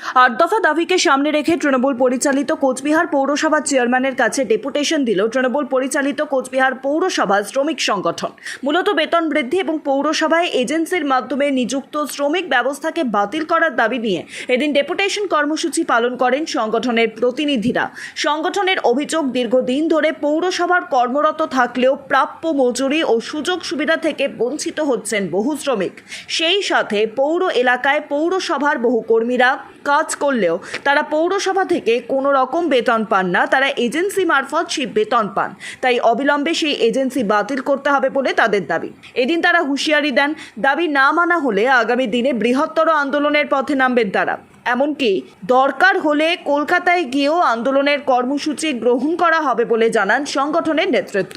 আট দফা দাবিকে সামনে রেখে তৃণমূল পরিচালিত কোচবিহার পৌরসভার চেয়ারম্যানের কাছে ডেপুটেশন দিল তৃণমূল পরিচালিত কোচবিহার পৌরসভার শ্রমিক সংগঠন। মূলত বেতন বৃদ্ধি এবং পৌরসভায় এজেন্সির মাধ্যমে নিযুক্ত শ্রমিক ব্যবস্থাকে বাতিল করার দাবি নিয়ে এদিন ডেপুটেশন কর্মসূচি পালন করেন সংগঠনের প্রতিনিধিরা। সংগঠনের অভিযোগ, দীর্ঘদিন ধরে পৌরসভার কর্মরত থাকলেও প্রাপ্য মজুরি ও সুযোগ সুবিধা থেকে বঞ্চিত হচ্ছেন বহু শ্রমিক। সেই সাথে পৌর এলাকায় পৌরসভার বহু কর্মীরা কাজ করলেও তারা পৌরসভা থেকে কোনো রকম বেতন পান না, তারা এজেন্সি মারফত সেই বেতন পান। তাই অবিলম্বে সেই এজেন্সি বাতিল করতে হবে বলে তাদের দাবি। এদিন তারা হুঁশিয়ারি দেন, দাবি না মানা হলে আগামী দিনে বৃহত্তর আন্দোলনের পথে নামবেন তারা। এমনকি দরকার হলে কলকাতায় গিয়েও আন্দোলনের কর্মসূচি গ্রহণ করা হবে বলে জানান সংগঠনের নেতৃত্ব।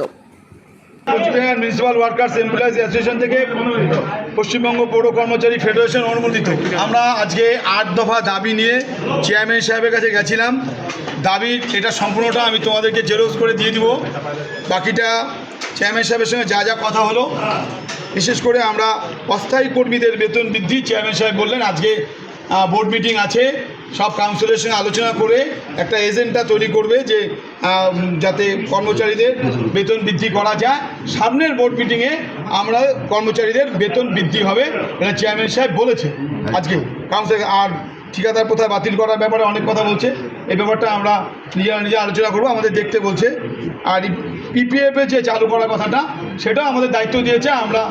Coochbehar municipal workers employees association থেকে পশ্চিমবঙ্গ পৌর কর্মচারী ফেডারেশন অনুমোদিত। আমরা আজকে আট দফা দাবি নিয়ে চেয়ারম্যান সাহেবের কাছে গেছিলাম। দাবি এটা সম্পূর্ণটা আমি তোমাদেরকে জেরক্স করে দিয়ে দিব। বাকিটা চেয়ারম্যান সাহেবের সঙ্গে যা যা কথা হলো। বিশেষ করে আমরা অস্থায়ী কর্মীদের বেতন বৃদ্ধি চেয়ারম্যান সাহেব বললেন। আজকে বোর্ড মিটিং আছে। সব কাউন্সিলের সঙ্গে আলোচনা করে একটা এজেন্টটা তৈরি করবে যে যাতে কর্মচারীদের বেতন বৃদ্ধি করা যায়। সামনের বোর্ড মিটিংয়ে আমরা কর্মচারীদের বেতন বৃদ্ধি হবে, এটা চেয়ারম্যান সাহেব বলেছে আজকে। কাউন্সিল আর ঠিকাদার প্রথা বাতিল করার ব্যাপারে অনেক কথা বলছে। এই ব্যাপারটা আমরা নিজেরা নিজে আলোচনা করব, আমাদের দেখতে বলছে। আর পিপিএফ এ যে চালু করার কথাটা, সেটাও আমাদের দায়িত্ব দিয়েছে। আমরা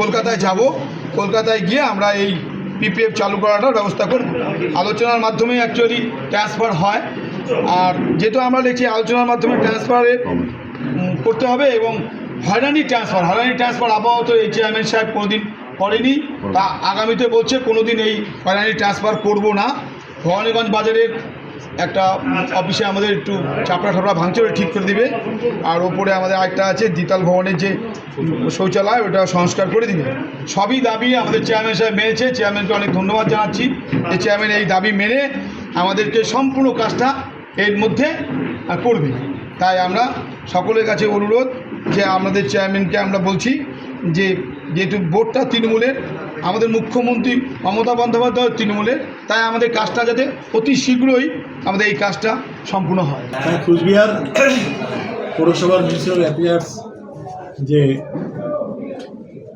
কলকাতায় যাব। কলকাতায় গিয়ে আমরা এই পিপিএফ চালু করাটার ব্যবস্থা করব আলোচনার মাধ্যমে অ্যাকচুয়ালি ট্রান্সফার হয়। আর যেহেতু আমরা দেখছি আলোচনার মাধ্যমে ট্রান্সফারের করতে হবে এবং হয়রানি ট্রান্সফার হয়রানি ট্রান্সফার আপাতত এই চেয়ারম্যান সাহেব কোনোদিন করেনি। তা আগামীতে বলছে কোনোদিন এই হয়রানি ট্রান্সফার করব না। ভবানীগঞ্জ বাজারের একটা অফিসে আমাদের একটু চাপড়া ঠাপড়া ভাঙচুর ঠিক করে দিবে। আর ওপরে আমাদের আরেকটা আছে, দ্বিতাল ভবনের যে শৌচালয়, ওটা সংস্কার করে দিবে। সবই দাবি আমাদের চেয়ারম্যান সাহেব মেনেছে। চেয়ারম্যানকে অনেক ধন্যবাদ জানাচ্ছি। যে চেয়ারম্যান এই দাবি মেনে আমাদেরকে সম্পূর্ণ কাজটা এর মধ্যে করবে। তাই আমরা সকলের কাছে অনুরোধ যে আমাদের চেয়ারম্যানকে আমরা বলছি যে যেহেতু বোর্ডটা তৃণমূলের, আমাদের মুখ্যমন্ত্রী মমতা বন্দ্যোপাধ্যায় তৃণমূলের, তাই আমাদের কাজটা যাতে অতি শীঘ্রই আমাদের এই কাজটা সম্পূর্ণ হয়। কুচবিহার পৌরসভার মিউনিসিপ্যাল অ্যাফেয়ার্স যে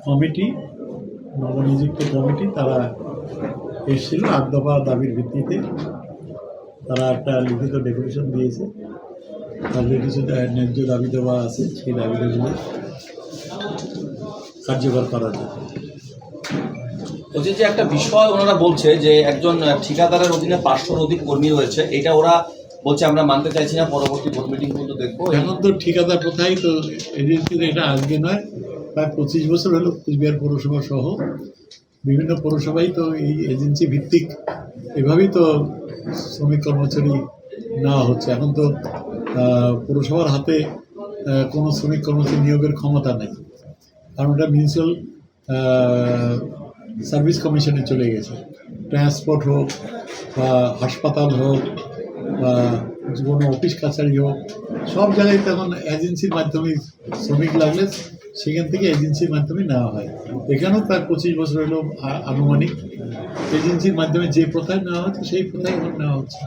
কমিটি, নবনিযুক্ত কমিটি, তারা এসেছিল আট দফা দাবির ভিত্তিতে। তারা একটা লিখিত ডেকোরেশন দিয়েছে। তাদের কিছু ন্যায্য দাবি দেওয়া আছে, সেই দাবিগুলো কার্যকর করার জন্য। বলছি যে একটা বিষয় ওনারা বলছে যে একজন ঠিকাদারের অধীনে পাঁচশোর অধিক কর্মী রয়েছে। এটা ওরা বলছে আমরা মানতে চাইছি না পরবর্তী বোর্ড মিটিং পর্যন্ত দেখব। এখন তো ঠিকাদার কোথায়? তো এজেন্সির এটা আজকে নয় প্রায় পঁচিশ বছর হলো কুচবিহার পৌরসভা সহ। বিভিন্ন পৌরসভায় তো এই এজেন্সি ভিত্তিক। এভাবেই তো শ্রমিক কর্মচারী নেওয়া হচ্ছে। এখন তো পৌরসভার হাতে কোনো শ্রমিক কর্মচারী নিয়োগের ক্ষমতা নেই। কারণ ওটা মিউনিসিপ্যাল সার্ভিস কমিশনে চলে গেছে। ট্রান্সপোর্ট হোক বা হাসপাতাল হোক বা কোনো অফিস কাছারি হোক, সব জায়গায় তখন এজেন্সির মাধ্যমে শ্রমিক লাগলে সেখান থেকে এজেন্সির মাধ্যমে নেওয়া হয়। এখানেও প্রায় পঁচিশ বছর হলো আনুমানিক। এজেন্সির মাধ্যমে যে প্রথায় নেওয়া হচ্ছে, সেই প্রথায় এখন নেওয়া হচ্ছে।